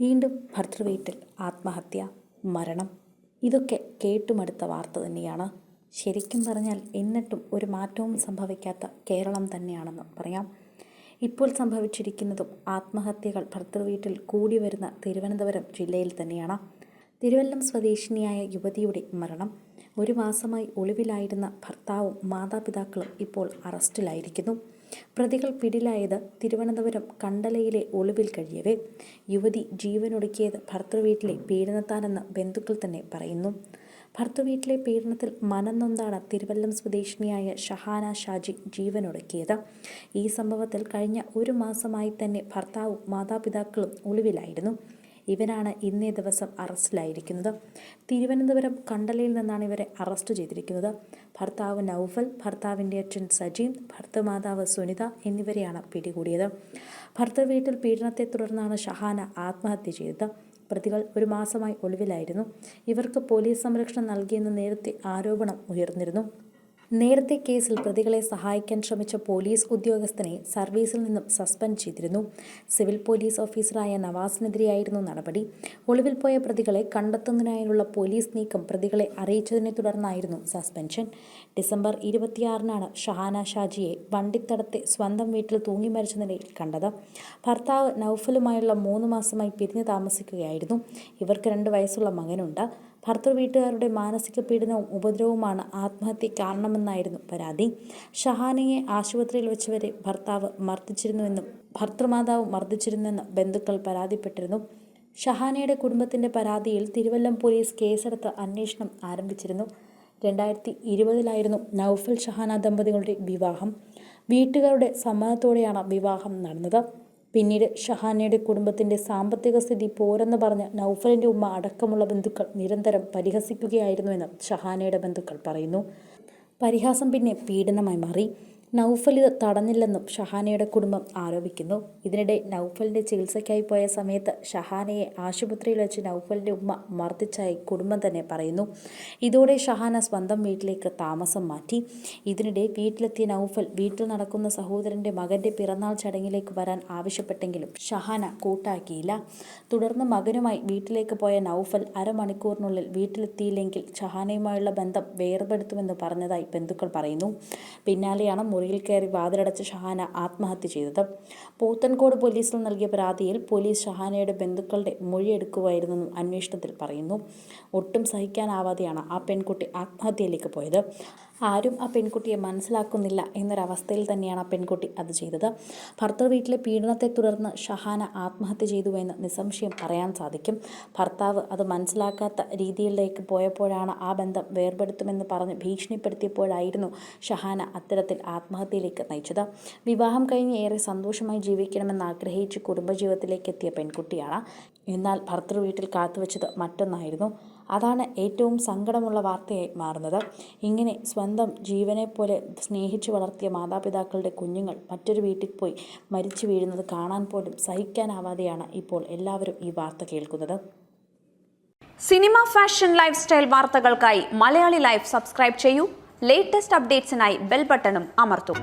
വീണ്ടും ഭർത്തൃവീട്ടിൽ ആത്മഹത്യ മരണം ഇതൊക്കെ കേട്ടുമടുത്ത വാർത്ത തന്നെയാണ്. ശരിക്കും പറഞ്ഞാൽ എന്നിട്ടും ഒരു മാറ്റവും സംഭവിക്കാത്ത കേരളം തന്നെയാണെന്ന് പറയാം. ഇപ്പോൾ സംഭവിച്ചിരിക്കുന്നതും ആത്മഹത്യകൾ ഭർത്തൃവീട്ടിൽ കൂടി വരുന്ന തിരുവനന്തപുരം ജില്ലയിൽ തന്നെയാണ്. തിരുവല്ലം സ്വദേശിനിയായ യുവതിയുടെ മരണം. ഒരു മാസമായി ഒളിവിലായിരുന്ന ഭർത്താവും മാതാപിതാക്കളും ഇപ്പോൾ അറസ്റ്റിലായിരിക്കുന്നു. പ്രതികൾ പിടിയിലായത് തിരുവനന്തപുരം കണ്ടലയിലെ ഒളിവിൽ കഴിയവേ. യുവതി ജീവനൊടുക്കിയത് ഭർത്തൃവീട്ടിലെ പീഡനത്താണെന്ന് ബന്ധുക്കൾ തന്നെ പറയുന്നു. ഭർത്തൃവീട്ടിലെ പീഡനത്തിൽ മനം നൊന്താണ് തിരുവല്ലം സ്വദേശിനിയായ ഷഹാന ഷാജി ജീവനൊടുക്കിയത്. ഈ സംഭവത്തിൽ കഴിഞ്ഞ ഒരു മാസമായി തന്നെ ഭർത്താവും മാതാപിതാക്കളും ഒളിവിലായിരുന്നു. ഇവരാണ് ഇന്നേ ദിവസം അറസ്റ്റിലായിരിക്കുന്നത്. തിരുവനന്തപുരം കണ്ടലയിൽ നിന്നാണ് ഇവരെ അറസ്റ്റ് ചെയ്തിരിക്കുന്നത്. ഭർത്താവ് നൗഫൽ ഭർത്താവിന്റെ അച്ഛൻ സജീം ഭർത്തൃമാതാവ് സുനിത എന്നിവരെയാണ് പിടികൂടിയത്. ഭർത്തൃ വീട്ടിൽ പീഡനത്തെ തുടർന്നാണ് ഷഹാന ആത്മഹത്യ ചെയ്തത്. പ്രതികൾ ഒരു മാസമായി ഒളിവിലായിരുന്നു. ഇവർക്ക് പോലീസ് സംരക്ഷണം നൽകിയെന്ന് നേരത്തെ ആരോപണം ഉയർന്നിരുന്നു. നേരത്തെ കേസിൽ പ്രതികളെ സഹായിക്കാൻ ശ്രമിച്ച പോലീസ് ഉദ്യോഗസ്ഥനെ സർവീസിൽ നിന്നും സസ്പെൻഡ് ചെയ്തിരുന്നു. സിവിൽ പോലീസ് ഓഫീസറായ നവാസിനെതിരെയായിരുന്നു നടപടി. ഒളിവിൽ പോയ പ്രതികളെ കണ്ടെത്തുന്നതിനായുള്ള പോലീസ് നീക്കം പ്രതികളെ അറിയിച്ചതിനെ തുടർന്നായിരുന്നു സസ്പെൻഷൻ. ഡിസംബർ ഇരുപത്തിയാറിനാണ് ഷഹാന ഷാജിയെ വണ്ടിത്തടത്തെ സ്വന്തം വീട്ടിൽ തൂങ്ങി മരിച്ച നിലയിൽ കണ്ടത്. ഭർത്താവ് നൌഫലുമായുള്ള മൂന്ന് മാസമായി പിരിഞ്ഞു താമസിക്കുകയായിരുന്നു. ഇവർക്ക് രണ്ട് വയസ്സുള്ള മകനുണ്ട്. ഭർത്തൃ വീട്ടുകാരുടെ മാനസിക പീഡനവും ഉപദ്രവവുമാണ് ആത്മഹത്യ കാരണമെന്നായിരുന്നു പരാതി. ഷഹാനയെ ആശുപത്രിയിൽ വെച്ച് വരെ ഭർത്താവ് മർദ്ദിച്ചിരുന്നുവെന്നും ഭർത്തൃമാതാവ് മർദ്ദിച്ചിരുന്നുവെന്ന് ബന്ധുക്കൾ പരാതിപ്പെട്ടിരുന്നു. ഷഹാനയുടെ കുടുംബത്തിന്റെ പരാതിയിൽ തിരുവല്ലം പോലീസ് കേസെടുത്ത് അന്വേഷണം ആരംഭിച്ചിരുന്നു. രണ്ടായിരത്തി ഇരുപതിലായിരുന്നു നൗഫൽ ഷഹാന ദമ്പതികളുടെ വിവാഹം. വീട്ടുകാരുടെ സമ്മതത്തോടെയാണ് വിവാഹം നടന്നത്. പിന്നീട് ഷഹാനയുടെ കുടുംബത്തിന്റെ സാമ്പത്തിക സ്ഥിതി പോരെന്ന് പറഞ്ഞ് നൗഫലിന്റെ ഉമ്മ അടക്കമുള്ള ബന്ധുക്കൾ നിരന്തരം പരിഹസിക്കുകയായിരുന്നുവെന്ന് ഷഹാനയുടെ ബന്ധുക്കൾ പറയുന്നു. പരിഹാസം പിന്നെ പീഡനമായി മാറി. നൗഫൽ ഇത് തടഞ്ഞില്ലെന്നും ഷഹാനയുടെ കുടുംബം ആരോപിക്കുന്നു. ഇതിനിടെ നൗഫലിന്റെ ചികിത്സയ്ക്കായി പോയ സമയത്ത് ഷഹാനയെ ആശുപത്രിയിൽ വെച്ച് നൗഫലിന്റെ ഉമ്മ മർദ്ദിച്ചായി കുടുംബം തന്നെ പറയുന്നു. ഇതോടെ ഷഹാന സ്വന്തം വീട്ടിലേക്ക് താമസം മാറ്റി. ഇതിനിടെ വീട്ടിലെത്തിയ നൗഫൽ വീട്ടിൽ നടക്കുന്ന സഹോദരന്റെ മകന്റെ പിറന്നാൾ ചടങ്ങിലേക്ക് വരാൻ ആവശ്യപ്പെട്ടെങ്കിലും ഷഹാന കൂട്ടാക്കിയില്ല. തുടർന്ന് മകനുമായി വീട്ടിലേക്ക് പോയ നൗഫൽ അരമണിക്കൂറിനുള്ളിൽ വീട്ടിലെത്തിയില്ലെങ്കിൽ ഷഹാനയുമായുള്ള ബന്ധം വേർപെടുത്തുമെന്ന് പറഞ്ഞതായി ബന്ധുക്കൾ പറയുന്നു. പിന്നാലെയാണ് മുറിയിൽ കയറി വാതിലടച്ച് ഷഹാന ആത്മഹത്യ ചെയ്തത്. പോത്തൻകോട് പോലീസിൽ നൽകിയ പരാതിയിൽ പോലീസ് ഷഹാനയുടെ ബന്ധുക്കളുടെ മൊഴിയെടുക്കുമായിരുന്നെന്നും അന്വേഷണത്തിൽ പറയുന്നു. ഒട്ടും സഹിക്കാനാവാതെയാണ് ആ പെൺകുട്ടി ആത്മഹത്യയിലേക്ക് പോയത്. ആരും ആ പെൺകുട്ടിയെ മനസ്സിലാക്കുന്നില്ല എന്നൊരവസ്ഥയിൽ തന്നെയാണ് ആ പെൺകുട്ടി അത് ചെയ്തത്. ഭർത്തൃ വീട്ടിലെ പീഡനത്തെ തുടർന്ന് ഷഹാന ആത്മഹത്യ ചെയ്തു എന്ന് നിസ്സംശയം പറയാൻ സാധിക്കും. ഭർത്താവ് അത് മനസ്സിലാക്കാത്ത രീതിയിലേക്ക് പോയപ്പോഴാണ് ആ ബന്ധം വേർപെടുത്തുമെന്ന് പറഞ്ഞ് ഭീഷണിപ്പെടുത്തിയപ്പോഴായിരുന്നു ഷഹാന അത്തരത്തിൽ ആത്മഹത്യയിലേക്ക് നയിച്ചത്. വിവാഹം കഴിഞ്ഞ് ഏറെ സന്തോഷമായി ജീവിക്കണമെന്ന് ആഗ്രഹിച്ച് കുടുംബജീവിതത്തിലേക്ക് എത്തിയ പെൺകുട്ടിയാണ്. എന്നാൽ ഭർത്തൃ വീട്ടിൽ കാത്തുവച്ചത് മറ്റൊന്നായിരുന്നു. അതാണ് ഏറ്റവും സങ്കടമുള്ള വാർത്തയായി മാറുന്നത്. ഇങ്ങനെ സ്വന്തം ജീവനെപ്പോലെ പോലെ സ്നേഹിച്ചു വളർത്തിയ മാതാപിതാക്കളുടെ കുഞ്ഞുങ്ങൾ മറ്റൊരു വീട്ടിൽ പോയി മരിച്ചു വീഴുന്നത് കാണാൻ പോലും സഹിക്കാനാവാതെയാണ് ഇപ്പോൾ എല്ലാവരും ഈ വാർത്ത കേൾക്കുന്നത്. സിനിമ ഫാഷൻ ലൈഫ് സ്റ്റൈൽ വാർത്തകൾക്കായി മലയാളി ലൈഫ് സബ്സ്ക്രൈബ് ചെയ്യൂ. ലേറ്റസ്റ്റ് അപ്ഡേറ്റ്സിനായി ബെൽ ബട്ടണും അമർത്തും.